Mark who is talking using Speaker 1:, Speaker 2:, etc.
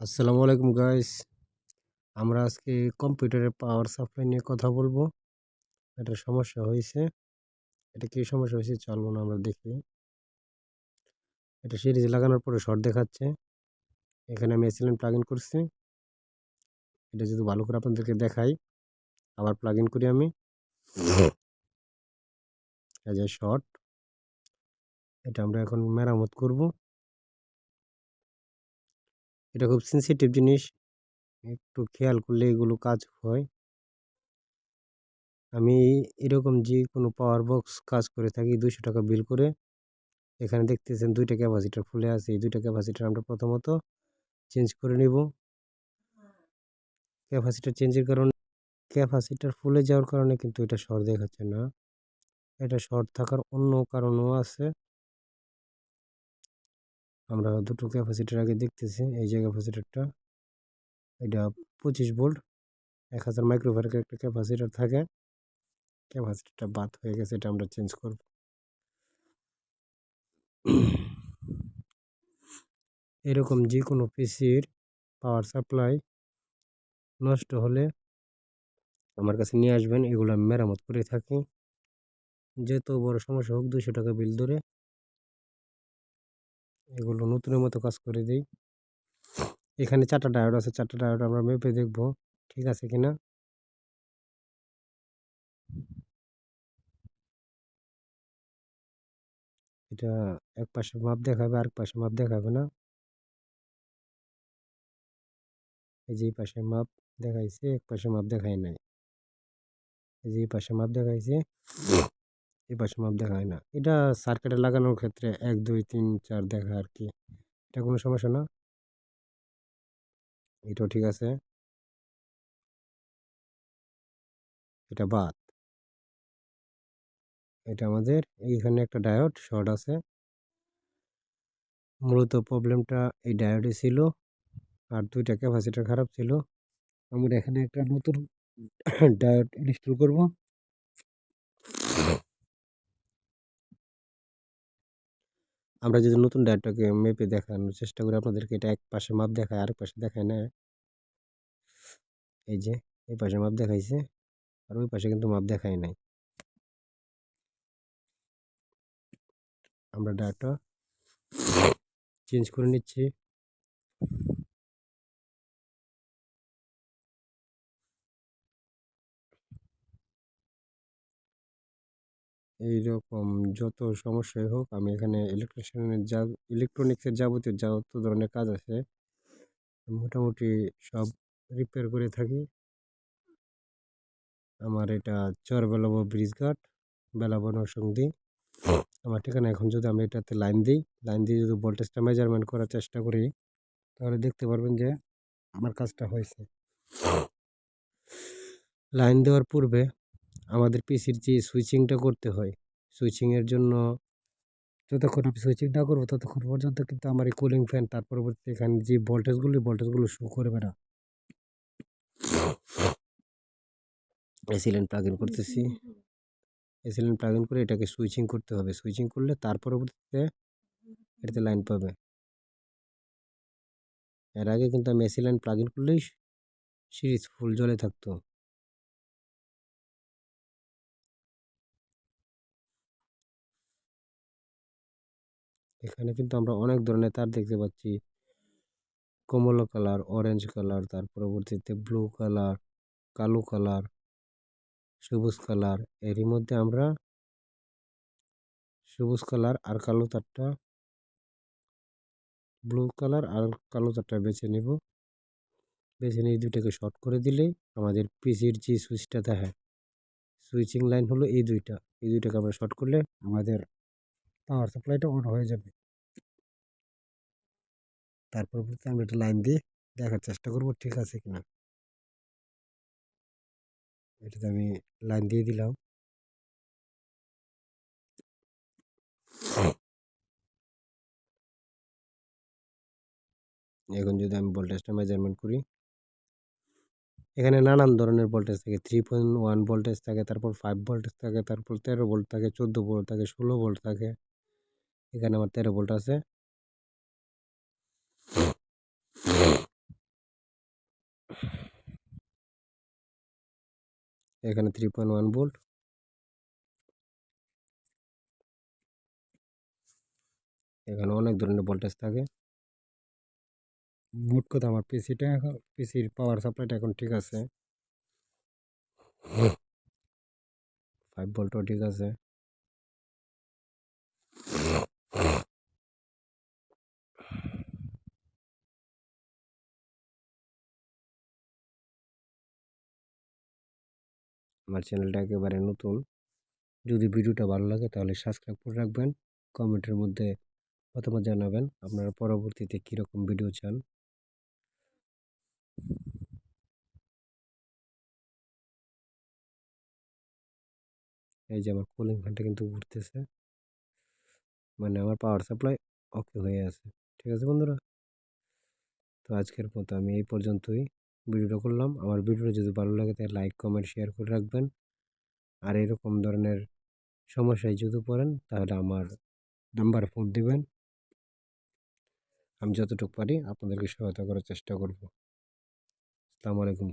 Speaker 1: আসসালামু আলাইকুম গাইস আমরা আজকে কম্পিউটারের পাওয়ার সাপ্লাই নিয়ে কথা বলব। একটা সমস্যা হয়েছে। এটা কী সমস্যা হয়েছে চলুন আমরা দেখি। এটা সিরিজ লাগানোর পরে শর্ট দেখাচ্ছে। এখানে আমি এসিলেন প্লাগ ইন করছি। এটা যদি ভালো করে আপনাদেরকে দেখাই, আবার প্লাগ ইন করি আমি। এই যে শর্ট এটা আমরা এখন মেরামত করব। এটা খুব সেন্সিটিভ জিনিস। একটু খেয়াল করলে এগুলো কাজ হয়। আমি এরকম যে কোনো পাওয়ার বক্স কাজ করে থাকি দুশো টাকা বিল করে। এখানে দেখতেছেন দুইটা ক্যাপাসিটার ফুলে আছে। এই দুইটা ক্যাপাসিটার আমরা প্রথমত চেঞ্জ করে নিব। ক্যাপাসিটার চেঞ্জের কারণে ক্যাপাসিটার ফুলে যাওয়ার কারণে কিন্তু এটা শর্ট দেখাচ্ছে না। এটা শর্ট থাকার অন্য কারণও আছে। আমরা দুটো ক্যাপাসিটার আগে দেখতেছি, এই যে ক্যাপাসিটারটা এটা পঁচিশ ভোল্ট এক হাজার মাইক্রোফারের একটা ক্যাপাসিটার থাকে। ক্যাপাসিটারটা বাদ হয়ে গেছে, এটা আমরা চেঞ্জ করব। এরকম যে কোনো পিসির পাওয়ার সাপ্লাই নষ্ট হলে আমার কাছে নিয়ে আসবেন, এগুলো আমি মেরামত করে থাকি। যত বড় সমস্যা হোক দুশো টাকা বিল ধরে এগুলো নতুনের মতো কাজ করে দিই। এখানে চারটা ডায়োড আছে, চারটা ডায়োড আমরা মেপে দেখব, ঠিক আছে কিনা এটা এক পাশে মাপ দেখাবে আর পাশে মাপ দেখাবে না। এই যে পাশে মাপ দেখাইছে, এক পাশে মাপ দেখায় নাই। এই যে পাশে মাপ দেখাইছে এই পাশে মাপ দেখায় না। এটা সার্কিটে লাগানোর ক্ষেত্রে এক, দুই, তিন, চার দেখা আর কি। এটা কোনো সমস্যা না। এটাও ঠিক আছে। এটা বাদ। এটা আমাদের এইখানে একটা ডায়োড শর্ট আছে। মূলত প্রবলেমটা এই ডায়োডে ছিল আর দুইটা ক্যাপাসিটার খারাপ ছিল। আমরা এখানে একটা নতুন ডায়োড ইনস্টল করব। আমরা যদি নতুন ডায়েটটাকে মেপে দেখানোর চেষ্টা করি, আপনাদেরকে এটা এক পাশে মাপ দেখায়, আরেক পাশে দেখায় না? এই যে, এই পাশে মাপ দেখাইছে, আর ওই পাশে কিন্তু মাপ দেখায় নাই। আমরা ডায়েটটা চেঞ্জ করে নিচ্ছি। এইরকম যত সমস্যাই হোক, আমি এখানে ইলেকট্রিশিয়ানের যা ইলেকট্রনিক্সের যাবতীয় যত ধরনের কাজ আছে, মোটামুটি সব রিপেয়ার করে থাকি। আমার এটা চর বেলাবো ব্রিজ ঘাট, বেলাবো নরসংদী। আমার ঠিকানা এখন যদি আমি এটাতে লাইন দিই লাইন দিয়ে যদি ভোল্টেজটা মেজারমেন্ট করার চেষ্টা করি, তাহলে দেখতে পারবেন যে আমার কাজটা হয়েছে। লাইন দেওয়ার পূর্বে আমাদের পিসির যে সুইচিংটা করতে হয় সুইচিংয়ের জন্য যতক্ষণ আমি সুইচিং না করব ততক্ষণ পর্যন্ত কিন্তু আমার এই কুলিং ফ্যান তার পরবর্তী এখানে যে ভোল্টেজগুলি ভোল্টেজগুলো শো করবে না। এসিলেন প্লাগ ইন করতেছি। এসিলেন প্লাগ ইন করে এটাকে সুইচিং করতে হবে। সুইচিং করলে তার পরবর্তীতে এটাতে লাইন পাবে। এর আগে কিন্তু আমি এসি লাইন প্লাগ ইন করলেই সিরিজ ফুল জলে থাকতো। এখানে কিন্তু আমরা অনেক ধরনের তার দেখতে পাচ্ছি। কমলা কালার অরেঞ্জ কালার, তার পরবর্তীতে ব্লু কালার, কালো কালার, সবুজ কালার। এরই মধ্যে আমরা সবুজ কালার আর কালো তারটা ব্লু কালার আর কালো তারটা বেছে নেব। বেছে নিয়ে দুইটাকে শর্ট করে দিলেই আমাদের পিসির যে সুইচটা থাকে সুইচিং লাইন হলো এই দুইটা। এই দুইটাকে আমরা শর্ট করলে আমাদের পাওয়ার সাপ্লাইটা অন হয়ে যাবে। তারপর আমি একটা লাইন দিয়ে দেখার চেষ্টা করব, ঠিক আছে কিনা? এটাতে আমি লাইন দিয়ে দিলাম। এখন যদি আমি ভোল্টেজটা মেজারমেন্ট করি, এখানে নানান ধরনের ভোল্টেজ থাকে থ্রি পয়েন্ট ওয়ান ভোল্টেজ থাকে, তারপর ফাইভ ভোল্টেজ থাকে, তারপর তেরো ভোল্ট থাকে, চোদ্দ ভোল্ট থাকে, ষোলো ভোল্ট থাকে। এখানে আমার তেরো ভোল্ট আছে। এখানে থ্রি পয়েন্ট ওয়ান ভোল্ট। এখানে অনেক ধরনের ভোল্টেজ থাকে। মোট কথা আমার পিসিটা এখন পিসির পাওয়ার সাপ্লাইটা এখন ঠিক আছে। ফাইভ ভোল্টও ঠিক আছে। আমার চ্যানেলটা একেবারে নতুন। যদি ভিডিওটা ভালো লাগে তাহলে সাবস্ক্রাইব করে রাখবেন, কমেন্টের মধ্যে মতামত জানাবেন আপনারা পরবর্তীতে কীরকম ভিডিও চান। এই যে আমার কুলিং ফ্যানটা কিন্তু ঘুরতেছে মানে আমার পাওয়ার সাপ্লাই ওকে হয়ে আছে। ঠিক আছে বন্ধুরা? তো আজকের মতো আমি এই পর্যন্তই। ভিডিওটা করলাম। আমার ভিডিওটা যদি ভালো লাগে তাহলে লাইক, কমেন্ট, শেয়ার করে রাখবেন। আর এরকম ধরনের সমস্যায় যদি পড়েন তাহলে আমার নাম্বার ফোন দিবেন। আমি যতটুকু পারি আপনাদেরকে সহায়তা করার চেষ্টা করব। আসসালামু আলাইকুম।